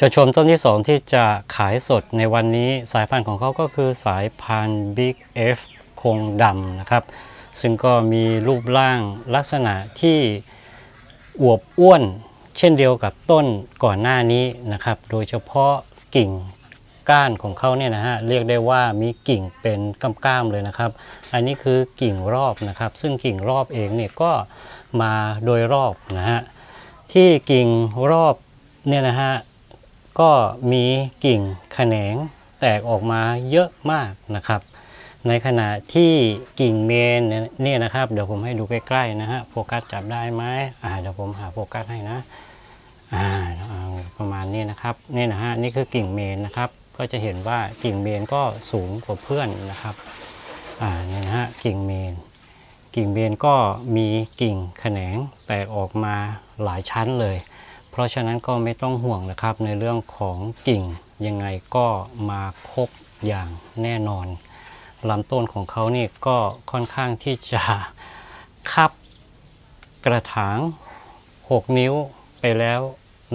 ชนชมต้นที่ 2 ที่จะขายสดในวันนี้สายพันธุ์ของเขาก็คือสายพันธุ์ Big F คงดำนะครับ ซึ่งก็มีรูปร่างลักษณะที่อวบอ้วนเช่นเดียวกับต้นก่อนหน้านี้นะครับ โดยเฉพาะกิ่งก้านของเขาเนี่ยนะฮะเรียกได้ว่ามีกิ่งเป็นก้ามๆเลยนะครับ อันนี้คือกิ่งรอบนะครับ ซึ่งกิ่งรอบเองเนี่ยก็มาโดยรอบนะฮะที่กิ่งรอบเนี่ยนะฮะ ก็มีกิ่งแขนงแตกออกมาเยอะมากนะครับ ในขณะที่กิ่งเมนเนี่ยนะครับ เดี๋ยวผมให้ดูใกล้ๆนะฮะโฟกัสจับได้ไหมอ่าเดี๋ยวผมหาโฟกัสให้นะอ่าประมาณนี้นะครับนี่นะฮะนี่คือกิ่งเมนนะครับ ก็จะเห็นว่ากิ่งเมนก็สูงกว่าเพื่อนนะครับอ่านี่นะฮะกิ่งเมน กิ่งเมนก็มีกิ่งแขนงแตกออกมาหลายชั้นเลย เพราะฉะนั้นก็ไม่ต้องห่วงนะครับในเรื่องของกิ่งยังไงก็มาครบอย่างแน่นอนลำต้นของเขานี่ก็ค่อนข้างที่จะคับกระถาง 6 นิ้วไปแล้ว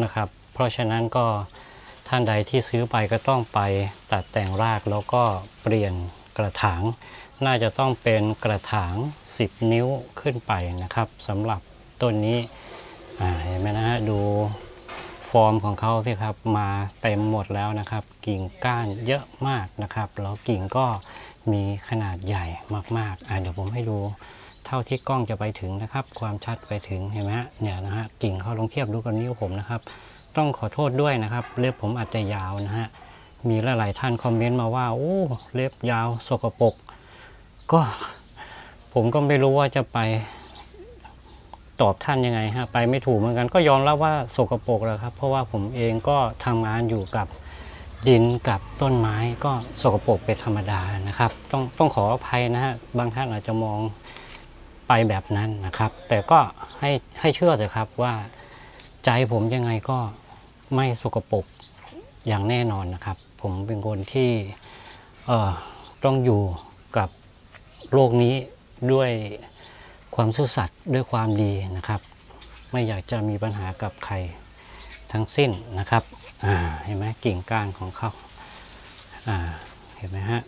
นะครับ เพราะฉะนั้นก็ท่านใดที่ซื้อไปก็ต้องไปตัดแต่งรากแล้วก็เปลี่ยนกระถาง น่าจะต้องเป็นกระถาง 10 นิ้วขึ้นไปนะครับสำหรับต้นนี้เห็นไหมนะฮะดู ฟอร์มของเขาสิครับมาเต็มหมดแล้วนะครับ กิ่งก้านเยอะมากนะครับ แล้วกิ่งก็มีขนาดใหญ่มากๆอ่าเดี๋ยวผมให้ดูเท่าที่กล้องจะไปถึงนะครับ ความชัดไปถึงเห็นไหมฮะเนี่ยนะฮะกิ่งเขาลองเทียบดูกับนิ้วผมนะครับ ต้องขอโทษด้วยนะครับเล็บผมอาจจะยาวนะฮะมีหลายๆท่านคอมเมนต์มาว่าโอ้เล็บยาวสกปรกก็ผมก็ไม่รู้ว่าจะไป ตอบท่านยังไงฮะไปไม่ถูกเหมือนกันก็ยอมรับว่าสกปรกแล้วครับ เพราะว่าผมเองก็ทำงานอยู่กับดินกับต้นไม้ก็สกปรกเป็นธรรมดานะครับ ต้องต้องขออภัยนะฮะบางท่านอาจจะมองไปแบบนั้นนะครับ แต่ก็ให้ให้เชื่อเถอะครับว่าใจผมยังไงก็ไม่สกปรกอย่างแน่นอนนะครับ ผมเป็นคนที่เอ่อต้องอยู่กับโลกนี้ด้วย ความซื่อสัตย์ด้วยความดีนะครับ ไม่อยากจะมีปัญหากับใครทั้งสิ้นนะครับเห็นไหมกิ่งก้านของเขาาเห็นไหมฮะ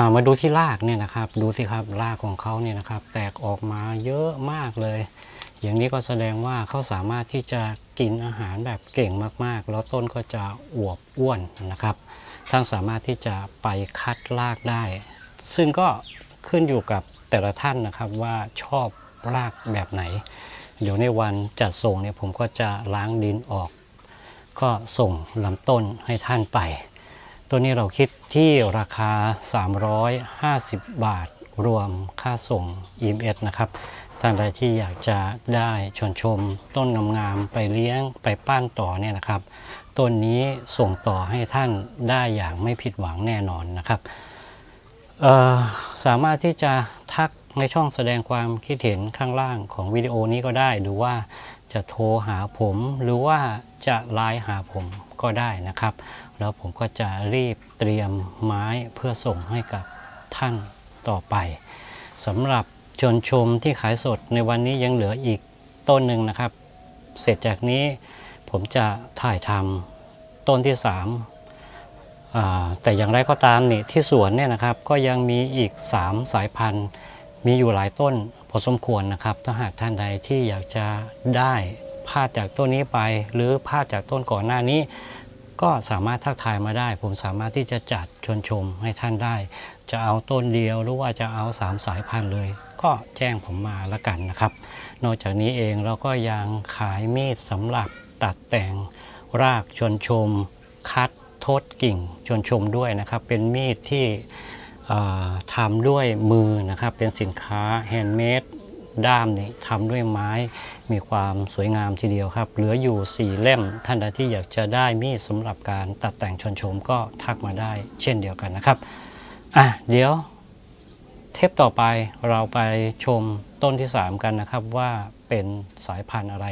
ามาดูที่รากเนี่ยนะครับ ดูสิครับรากของเขาเนี่ยนะครับ แตกออกมาเยอะมากเลย อย่างนี้ก็แสดงว่าเขาสามารถที่จะกินอาหารแบบเก่งมากๆ แล้วต้นก็จะอวบอ้วนนะครับท่านสามารถที่จะไปคัดรากได้ ซึ่งก็ขึ้นอยู่กับ แต่ละท่านนะครับว่าชอบรากแบบไหน เดี๋ยวในวันจัดส่งเนี่ยผมก็จะล้างดินออก ก็ส่งลำต้นให้ท่านไป ตัวนี้เราคิดที่ราคา 350 บาทรวมค่าส่ง EMS นะครับท่านใดที่อยากจะได้ชวนชมต้นงามๆไปเลี้ยงไปปั้นต่อเนี่ยนะครับต้นนี้ส่งต่อให้ท่านได้อย่างไม่ผิดหวังแน่นอนนะครับ สามารถที่จะทักในช่องแสดงความคิดเห็นข้างล่างของวิดีโอนี้ก็ได้ หรือว่าจะโทรหาผม หรือว่าจะไลน์หาผมก็ได้นะครับ แล้วผมก็จะรีบเตรียมไม้เพื่อส่งให้กับท่านต่อไปสำหรับชวนชมที่ขายสดในวันนี้ยังเหลืออีกต้นหนึ่งนะครับ เสร็จจากนี้ผมจะถ่ายทำต้นที่ 3 แต่อย่างไรก็ตามนี่ที่สวนเนี่ยนะครับก็ยังมีอีก 3 สายพันธุ์ มีอยู่หลายต้นพอสมควรนะครับ ถ้าหากท่านใดที่อยากจะได้พาดจากต้นนี้ไป หรือพาดจากต้นก่อนหน้านี้ ก็สามารถทักทายมาได้ ผมสามารถที่จะจัดชวนชมให้ท่านได้ จะเอาต้นเดียวหรือว่าจะเอา 3 สายพันธุ์เลย ก็แจ้งผมมาละกันนะครับ นอกจากนี้เองเราก็ยังขายมีดสำหรับตัดแต่งรากชวนชม คัด ดกิ่งชวนชมด้วยนะครับ เป็นมีดที่ทำด้วยมือนะครับ เป็นสินค้าแฮนด์เมดด้ามนี่ทำด้วยไม้มีความสวยงามทีเดียวครับ เหลืออยู่ 4 เล่ม ท่านใดที่อยากจะได้มีดสำหรับการตัดแต่งชนชมก็ทักมาได้เช่นเดียวกันนะครับอะเดี๋ยวเทปต่อไปเราไปชมต้นที่ 3 กันนะครับว่าเป็นสายพันธุ์อะไร